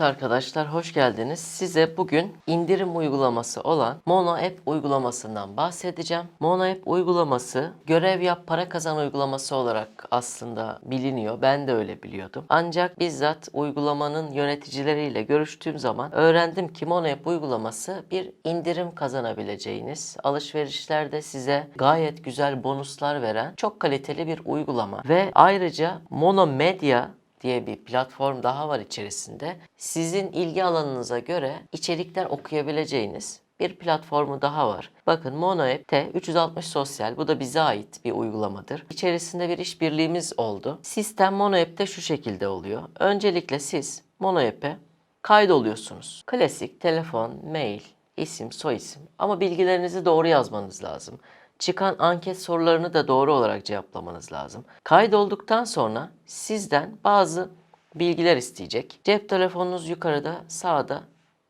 Evet arkadaşlar hoş geldiniz. Size bugün indirim uygulaması olan Mono App uygulamasından bahsedeceğim. Mono App uygulaması görev yap para kazan uygulaması olarak aslında biliniyor. Ben de öyle biliyordum. Ancak bizzat uygulamanın yöneticileriyle görüştüğüm zaman öğrendim ki Mono App uygulaması bir indirim kazanabileceğiniz, alışverişlerde size gayet güzel bonuslar veren çok kaliteli bir uygulama. Ve ayrıca Mono Media diye bir platform daha var içerisinde. Sizin ilgi alanınıza göre içerikler okuyabileceğiniz bir platformu daha var. Bakın Mono App'te 360 Sosyal, bu da bize ait bir uygulamadır. İçerisinde bir işbirliğimiz oldu. Sistem Mono App'te şu şekilde oluyor. Öncelikle siz Mono App'e kaydoluyorsunuz. Klasik telefon, mail, isim, soyisim ama bilgilerinizi doğru yazmanız lazım. Çıkan anket sorularını da doğru olarak cevaplamanız lazım. Kaydolduktan sonra sizden bazı bilgiler isteyecek. Cep telefonunuz yukarıda sağda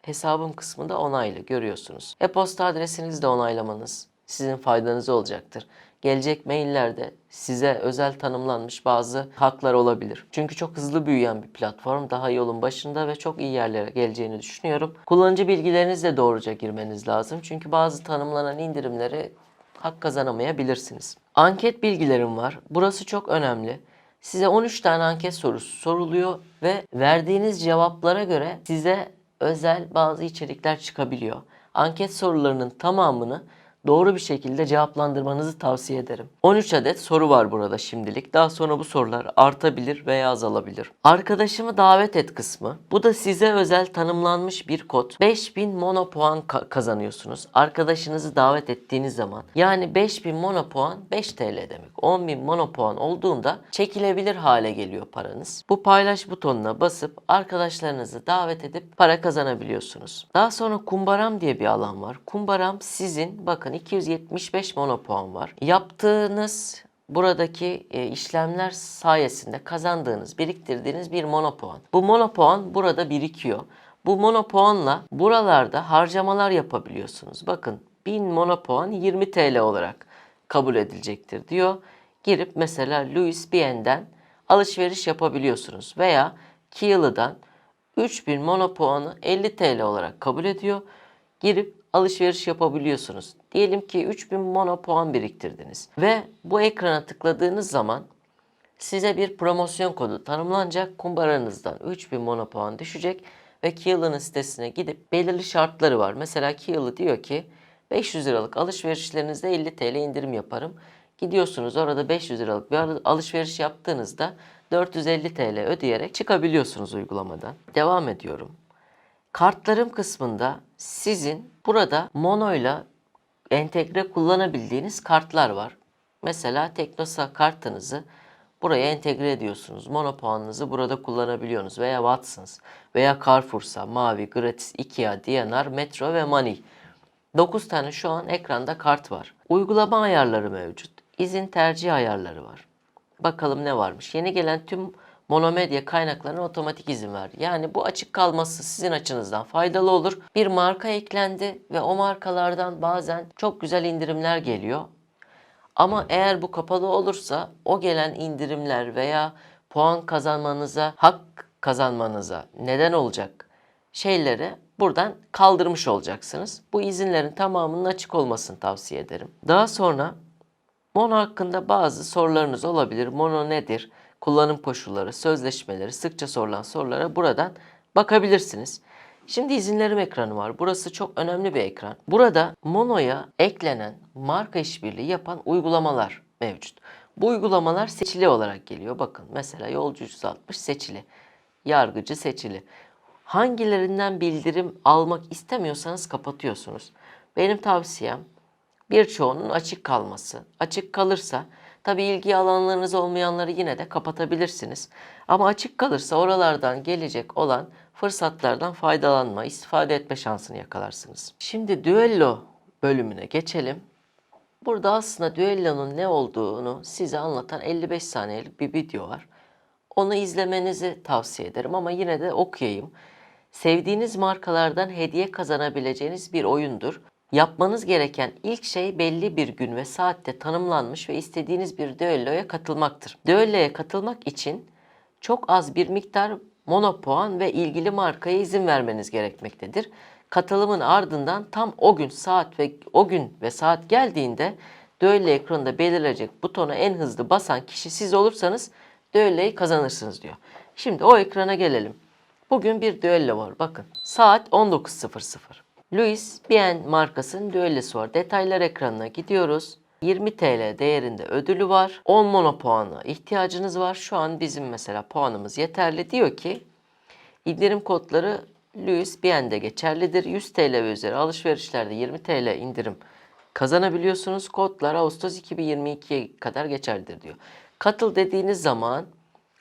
hesabım kısmında onaylı görüyorsunuz. E-posta adresinizi de onaylamanız sizin faydanıza olacaktır. Gelecek maillerde size özel tanımlanmış bazı haklar olabilir. Çünkü çok hızlı büyüyen bir platform. Daha yolun başında ve çok iyi yerlere geleceğini düşünüyorum. Kullanıcı bilgilerinizi de doğruca girmeniz lazım. Çünkü bazı tanımlanan indirimleri hak kazanamayabilirsiniz. Anket bilgilerim var. Burası çok önemli. Size 13 tane anket sorusu soruluyor ve verdiğiniz cevaplara göre size özel bazı içerikler çıkabiliyor. Anket sorularının tamamını doğru bir şekilde cevaplandırmanızı tavsiye ederim. 13 adet soru var burada şimdilik. Daha sonra bu sorular artabilir veya azalabilir. Arkadaşımı davet et kısmı. Bu da size özel tanımlanmış bir kod. 5000 mono puan ka- kazanıyorsunuz. Arkadaşınızı davet ettiğiniz zaman. Yani 5000 mono puan 5 TL demek. 10.000 mono puan olduğunda çekilebilir hale geliyor paranız. Bu paylaş butonuna basıp arkadaşlarınızı davet edip para kazanabiliyorsunuz. Daha sonra kumbaram diye bir alan var. Kumbaram sizin bakın 275 mono puan var. Yaptığınız buradaki e, işlemler sayesinde kazandığınız, biriktirdiğiniz bir mono puan. Bu mono puan burada birikiyor. Bu mono puanla buralarda harcamalar yapabiliyorsunuz. Bakın 1000 mono puan 20 TL olarak kabul edilecektir diyor. Girip mesela Louis Vuitton'den alışveriş yapabiliyorsunuz veya Kiehl'dan 3000 mono puanı 50 TL olarak kabul ediyor. Girip alışveriş yapabiliyorsunuz. Diyelim ki 3000 mono puan biriktirdiniz ve bu ekrana tıkladığınız zaman size bir promosyon kodu tanımlanacak. Kumbaranızdan 3000 mono puan düşecek ve Kiehl'ın sitesine gidip belirli şartları var. Mesela Kiehl diyor ki 500 liralık alışverişlerinizde 50 TL indirim yaparım. Gidiyorsunuz orada 500 liralık bir al- alışveriş yaptığınızda 450 TL ödeyerek çıkabiliyorsunuz uygulamadan. Devam ediyorum. Kartlarım kısmında sizin burada monoyla entegre kullanabildiğiniz kartlar var. Mesela Teknosa kartınızı buraya entegre ediyorsunuz. Mono puanınızı burada kullanabiliyorsunuz. Veya Watsons veya Carrefour'sa, Mavi, Gratis, Ikea, Diyanar, Metro ve Money. 9 tane şu an ekranda kart var. Uygulama ayarları mevcut. İzin tercih ayarları var. Bakalım ne varmış. Yeni gelen tüm monomedya kaynaklarına otomatik izin ver. Yani bu açık kalması sizin açınızdan faydalı olur. Bir marka eklendi ve o markalardan bazen çok güzel indirimler geliyor. Ama eğer bu kapalı olursa o gelen indirimler veya puan kazanmanıza, hak kazanmanıza neden olacak şeyleri buradan kaldırmış olacaksınız. Bu izinlerin tamamının açık olmasını tavsiye ederim. Daha sonra Mono hakkında bazı sorularınız olabilir. Mono nedir? Kullanım koşulları, sözleşmeleri, sıkça sorulan sorulara buradan bakabilirsiniz. Şimdi izinlerim ekranı var. Burası çok önemli bir ekran. Burada Mono'ya eklenen marka işbirliği yapan uygulamalar mevcut. Bu uygulamalar seçili olarak geliyor. Bakın mesela Yolcu 360 seçili. Yargıcı seçili. Hangilerinden bildirim almak istemiyorsanız kapatıyorsunuz. Benim tavsiyem birçoğunun açık kalması. Açık kalırsa tabi ilgi alanlarınız olmayanları yine de kapatabilirsiniz. Ama açık kalırsa oralardan gelecek olan fırsatlardan faydalanma, istifade etme şansını yakalarsınız. Şimdi düello bölümüne geçelim. Burada aslında düellonun ne olduğunu size anlatan 55 saniyelik bir video var. Onu izlemenizi tavsiye ederim ama yine de okuyayım. Sevdiğiniz markalardan hediye kazanabileceğiniz bir oyundur. Yapmanız gereken ilk şey belli bir gün ve saatte tanımlanmış ve istediğiniz bir düelloya katılmaktır. Düelloya katılmak için çok az bir miktar mono puan ve ilgili markaya izin vermeniz gerekmektedir. Katılımın ardından tam o gün saat ve o gün ve saat geldiğinde düello ekranında belirleyecek butona en hızlı basan kişi siz olursanız düelloyu kazanırsınız diyor. Şimdi o ekrana gelelim. Bugün bir düello var bakın. Saat 19.00. Louis Bien markasının düellosu var. Detaylar ekranına gidiyoruz. 20 TL değerinde ödülü var. 10 mono puanı ihtiyacınız var. Şu an bizim mesela puanımız yeterli. Diyor ki indirim kodları Louis Bien'de geçerlidir. 100 TL ve üzeri alışverişlerde 20 TL indirim kazanabiliyorsunuz. Kodlar Ağustos 2022'ye kadar geçerlidir diyor. Katıl dediğiniz zaman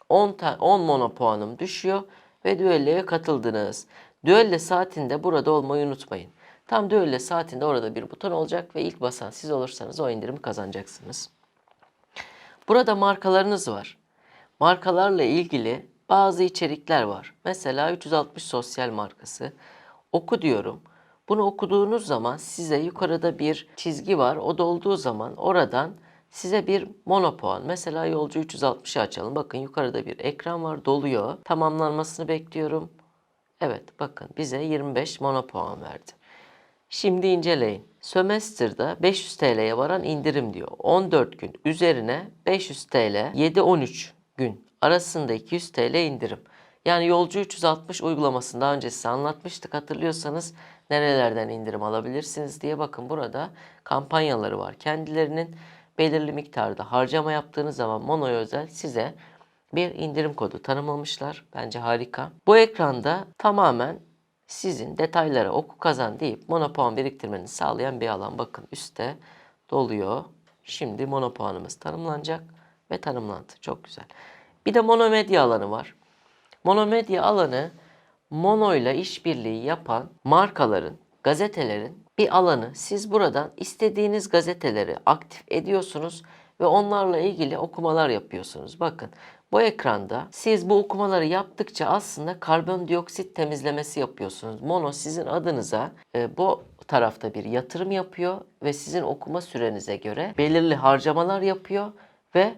10, ta- 10 mono puanım düşüyor ve düelloya katıldınız. Düello saatinde burada olmayı unutmayın. Tam düello saatinde orada bir buton olacak ve ilk basan siz olursanız o indirimi kazanacaksınız. Burada markalarınız var. Markalarla ilgili bazı içerikler var. Mesela 360 sosyal markası. Oku diyorum. Bunu okuduğunuz zaman size yukarıda bir çizgi var. O dolduğu zaman oradan size bir mono puan. Mesela yolcu 360'ı açalım. Bakın yukarıda bir ekran var doluyor. Tamamlanmasını bekliyorum. Evet bakın bize 25 mono puan verdi. Şimdi inceleyin. Sömestr'da 500 TL'ye varan indirim diyor. 14 gün üzerine 500 TL 7-13 gün arasında 200 TL indirim. Yani yolcu 360 uygulamasını daha önce size anlatmıştık hatırlıyorsanız nerelerden indirim alabilirsiniz diye bakın burada kampanyaları var. Kendilerinin belirli miktarda harcama yaptığınız zaman Mono'ya özel size bir indirim kodu tanımlamışlar. Bence harika. Bu ekranda tamamen sizin detaylara oku kazan deyip monopuan biriktirmenizi sağlayan bir alan. Bakın üstte doluyor. Şimdi monopuanımız tanımlanacak ve tanımlandı. Çok güzel. Bir de monomedya alanı var. Monomedya alanı mono ile işbirliği yapan markaların, gazetelerin bir alanı. Siz buradan istediğiniz gazeteleri aktif ediyorsunuz ve onlarla ilgili okumalar yapıyorsunuz. Bakın bu ekranda siz bu okumaları yaptıkça aslında karbondioksit temizlemesi yapıyorsunuz. Mono sizin adınıza e, bu tarafta bir yatırım yapıyor ve sizin okuma sürenize göre belirli harcamalar yapıyor ve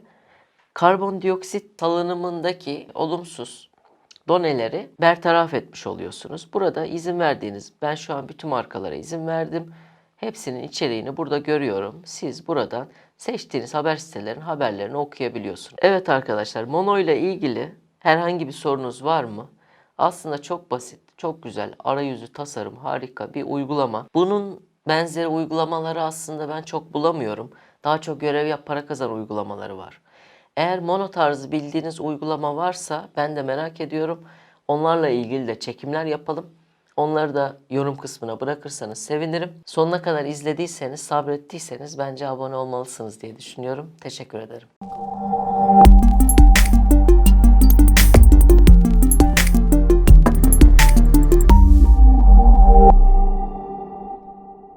karbondioksit salınımındaki olumsuz doneleri bertaraf etmiş oluyorsunuz. Burada izin verdiğiniz, ben şu an bütün markalara izin verdim. Hepsinin içeriğini burada görüyorum. Siz buradan seçtiğiniz haber sitelerin haberlerini okuyabiliyorsunuz. Evet arkadaşlar, Mono ile ilgili herhangi bir sorunuz var mı? Aslında çok basit, çok güzel, arayüzü, tasarım harika bir uygulama. Bunun benzeri uygulamaları aslında ben çok bulamıyorum. Daha çok görev yap para kazan uygulamaları var. Eğer mono tarzı bildiğiniz uygulama varsa ben de merak ediyorum. Onlarla ilgili de çekimler yapalım. Onları da yorum kısmına bırakırsanız sevinirim. Sonuna kadar izlediyseniz, sabrettiyseniz bence abone olmalısınız diye düşünüyorum. Teşekkür ederim.